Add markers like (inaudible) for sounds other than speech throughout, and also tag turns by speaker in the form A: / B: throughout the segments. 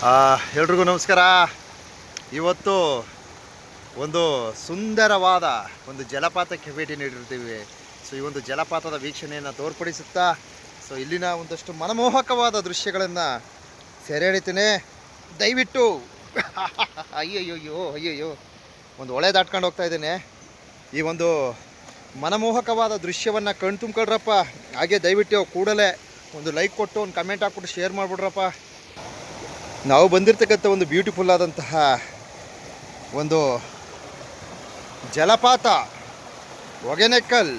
A: ಎಲ್ರಿಗೂ ನಮಸ್ಕಾರ. ಇವತ್ತು ಒಂದು ಸುಂದರವಾದ ಒಂದು ಜಲಪಾತಕ್ಕೆ ಭೇಟಿ ನೀಡಿರ್ತೀವಿ. ಸೊ ಈ ಒಂದು ಜಲಪಾತದ ವೀಕ್ಷಣೆಯನ್ನು ತೋರ್ಪಡಿಸುತ್ತಾ ಸೊ ಇಲ್ಲಿನ ಒಂದಷ್ಟು ಮನಮೋಹಕವಾದ ದೃಶ್ಯಗಳನ್ನು ಸೆರೆ ಹಿಡಿತೀನಿ ದಯವಿಟ್ಟು. (laughs) ಅಯ್ಯಯ್ಯೋ ಅಯ್ಯಯ್ಯೋ. ಒಂದು ಒಳೆ ದಾಟ್ಕೊಂಡು ಹೋಗ್ತಾ ಇದ್ದೀನಿ. ಈ ಒಂದು ಮನಮೋಹಕವಾದ ದೃಶ್ಯವನ್ನು ಕಣ್ ತುಂಬ್ಕೊಳ್ರಪ್ಪ ಹಾಗೆ ದಯವಿಟ್ಟು ಕೂಡಲೇ ಒಂದು ಲೈಕ್ ಕೊಟ್ಟು, ಒಂದು ಕಮೆಂಟ್ ಹಾಕ್ಬಿಟ್ಟು ಶೇರ್ ಮಾಡಿಬಿಡ್ರಪ್ಪ. ನಾವು ಬಂದಿರತಕ್ಕಂಥ ಒಂದು ಬ್ಯೂಟಿಫುಲ್ ಆದಂತಹ ಒಂದು ಜಲಪಾತ ಹೊಗೆನೆಕ್ಕಲ್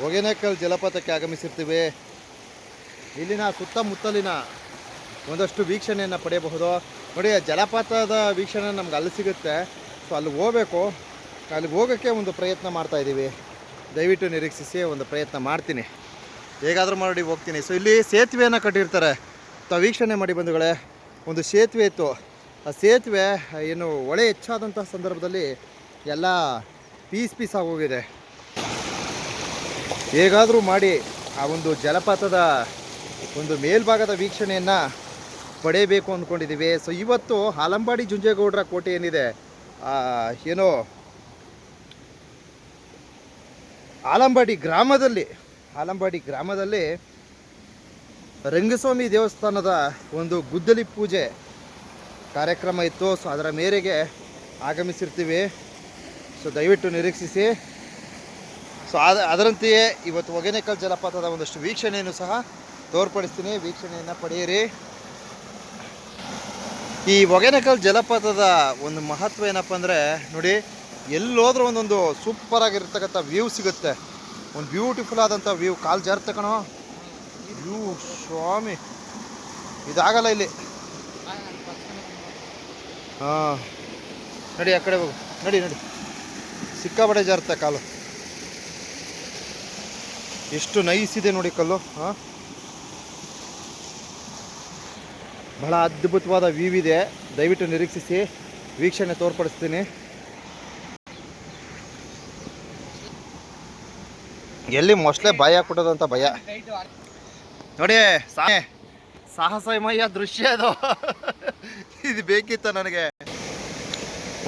A: ಹೊಗೆನೆಕ್ಕಲ್ ಜಲಪಾತಕ್ಕೆ ಆಗಮಿಸಿರ್ತೀವಿ. ಇಲ್ಲಿನ ಸುತ್ತಮುತ್ತಲಿನ ಒಂದಷ್ಟು ವೀಕ್ಷಣೆಯನ್ನು ಪಡೆಯಬಹುದು. ನೋಡಿ ಜಲಪಾತದ ವೀಕ್ಷಣೆ ನಮ್ಗೆ ಅಲ್ಲಿ ಸಿಗುತ್ತೆ. ಸೊ ಅಲ್ಲಿ ಹೋಗಬೇಕು. ಅಲ್ಲಿಗೆ ಹೋಗೋಕ್ಕೆ ಒಂದು ಪ್ರಯತ್ನ ಮಾಡ್ತಾ ಇದ್ದೀವಿ. ದಯವಿಟ್ಟು ನಿರೀಕ್ಷಿಸಿ ಒಂದು ಪ್ರಯತ್ನ ಮಾಡ್ತೀನಿ. ಹೇಗಾದರೂ ಮಾಡಿ ಹೋಗ್ತೀನಿ. ಸೊ ಇಲ್ಲಿ ಸೇತುವೆಯನ್ನು ಕಟ್ಟಿರ್ತಾರೆ. ತ ವೀಕ್ಷಣೆ ಮಾಡಿ ಬಂಧುಗಳೇ. ಒಂದು ಸೇತುವೆ ಇತ್ತು. ಆ ಸೇತುವೆ ಏನು ಹೊಳೆ ಹೆಚ್ಚಾದಂಥ ಸಂದರ್ಭದಲ್ಲಿ ಎಲ್ಲ ಪೀಸ್ ಪೀಸ್ ಆಗೋಗಿದೆ ಹೇಗಾದರೂ ಮಾಡಿ ಆ ಒಂದು ಜಲಪಾತದ ಒಂದು ಮೇಲ್ಭಾಗದ ವೀಕ್ಷಣೆಯನ್ನು ಪಡೆಯಬೇಕು ಅಂದ್ಕೊಂಡಿದ್ದೀವಿ. ಸೊ ಇವತ್ತು ಹಾಲಂಬಾಡಿ ಜುಂಜೇಗೌಡರ ಕೋಟೆ ಏನಿದೆ ಏನೋ ಆಲಂಬಾಡಿ ಗ್ರಾಮದಲ್ಲಿ ಆಲಂಬಾಡಿ ಗ್ರಾಮದಲ್ಲಿ ರಂಗಸ್ವಾಮಿ ದೇವಸ್ಥಾನದ ಒಂದು ಗುದ್ದಲಿ ಪೂಜೆ ಕಾರ್ಯಕ್ರಮ ಇತ್ತು. ಸೊ ಅದರ ಮೇರೆಗೆ ಆಗಮಿಸಿರ್ತೀವಿ. ಸೊ ದಯವಿಟ್ಟು ನಿರೀಕ್ಷಿಸಿ. ಸೊ ಅದ, ಅದರಂತೆಯೇ ಇವತ್ತು ಹೊಗೆನೆಕಲ್ ಜಲಪಾತದ ಒಂದಷ್ಟು ವೀಕ್ಷಣೆಯನ್ನು ಸಹ ತೋರ್ಪಡಿಸ್ತೀನಿ. ವೀಕ್ಷಣೆಯನ್ನು ಪಡೆಯಿರಿ. ಈ ಹೊಗೆನಕಲ್ ಜಲಪಾತದ ಒಂದು ಮಹತ್ವ ಏನಪ್ಪ ಅಂದರೆ, ನೋಡಿ, ಎಲ್ಲೋದ್ರೂ ಒಂದೊಂದು ಸೂಪರ್ ಆಗಿರ್ತಕ್ಕಂಥ ವ್ಯೂ ಸಿಗುತ್ತೆ. ಒಂದು ಬ್ಯೂಟಿಫುಲ್ ಆದಂಥ ವ್ಯೂ ಕಾಲು ಜಾರ್ತ ವ್ಯೂ ಸ್ವಾಮಿ. ಇದಾಗಲ್ಲ ಇಲ್ಲಿ. ಹಾಂ. ನಡಿ, ಆ ಕಡೆ ಹೋಗು. ನಡಿ ನಡಿ. ಸಿಕ್ಕಾಪಟ್ಟೆ ಜಾರತ್ತೆ ಕಾಲು. ಎಷ್ಟು ನೈಸ್ ಇದೆ ನೋಡಿ ಕಲ್ಲು, ಹಾಂ. ಬಹಳ ಅದ್ಭುತವಾದ ವ್ಯೂ ಇದೆ. ದಯವಿಟ್ಟು ನಿರೀಕ್ಷಿಸಿ. ವೀಕ್ಷಣೆ ತೋರ್ಪಡಿಸ್ತೀನಿ. ಎಲ್ಲಿ ಮೋಸ್ಟ್ಲಿ ಭಯ ಕೊಟ್ಟದಂತ ಭಯ. ನೋಡಿ ಸಾಹಸಮಯ ದೃಶ್ಯ ಅದು ಇದು ಬೇಕಿತ್ತ ನನಗೆ.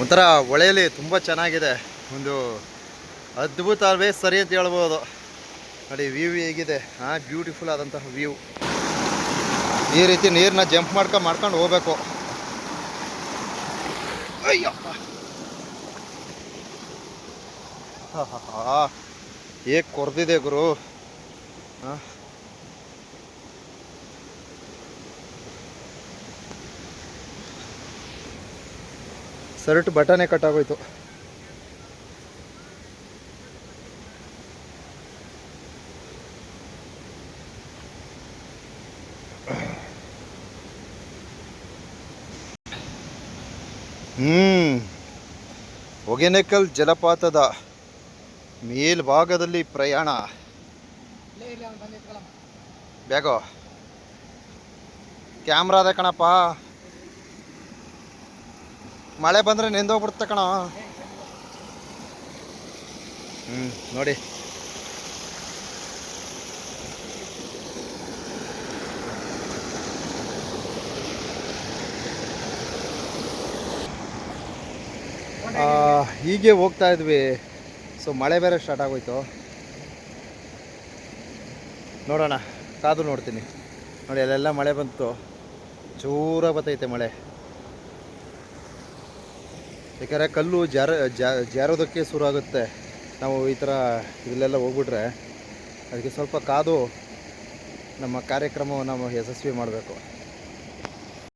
A: ಒಂಥರ ಹೊಳೆಯಲ್ಲಿ ತುಂಬ ಚೆನ್ನಾಗಿದೆ. ಒಂದು ಅದ್ಭುತ ಅಲ್ವೇ ಸರಿ ಅಂತ ಹೇಳ್ಬೋದು. ನೋಡಿ, ವ್ಯೂ ಹೇಗಿದೆ. ಹಾಂ ಬ್ಯೂಟಿಫುಲ್ ಆದಂತಹ ವ್ಯೂ. ಈ ರೀತಿ ನೀರನ್ನ ಜಂಪ್ ಮಾಡ್ಕೊಂಡು ಮಾಡ್ಕೊಂಡು ಹೋಗ್ಬೇಕು. ಅಯ್ಯಪ್ಪ. ಹೇಗೆ ಕೊರೆದಿದೆ ಗುರು? ಹಾಂ? ಶರ್ಟ್ ಬಟನೇ ಕಟ್ಟಾಗೋಯ್ತು. ಹ್ಮ್. ಹೊಗೆನೆಕಲ್ ಜಲಪಾತದ ಮೇಲ್ಭಾಗದಲ್ಲಿ ಪ್ರಯಾಣ. ಬ್ಯಾಗೋ ಕ್ಯಾಮ್ರಾದ ಅದ ಕಣಪ್ಪ. ಮಳೆ ಬಂದ್ರೆ ನೆಂದೋಗ್ಬಿಡುತ್ತೆ ಕಣ. ಹ್ಞೂ ನೋಡಿ. ಹೀಗೆ ಹೋಗ್ತಾ ಇದ್ವಿ. ಸೊ ಮಳೆ ಬೇರೆ ಸ್ಟಾರ್ಟ್ ಆಗೋಯ್ತು. ನೋಡೋಣ, ಕಾದು ನೋಡ್ತೀನಿ. ನೋಡಿ, ಅಲ್ಲೆಲ್ಲ ಮಳೆ ಬಂತು. ಜೋರ ಬತ್ತೈತೆ ಮಳೆ. ಯಾಕಂದರೆ ಕಲ್ಲು ಜಾರ ಜಾರೋದಕ್ಕೆ ಶುರು ಆಗುತ್ತೆ ನಾವು ಈ ಥರ ಇಲ್ಲೆಲ್ಲ ಹೋಗ್ಬಿಟ್ರೆ ಅದಕ್ಕೆ ಸ್ವಲ್ಪ ಕಾದು ನಮ್ಮ ಕಾರ್ಯಕ್ರಮವನ್ನು ನಾವು ಯಶಸ್ವಿ ಮಾಡಬೇಕು.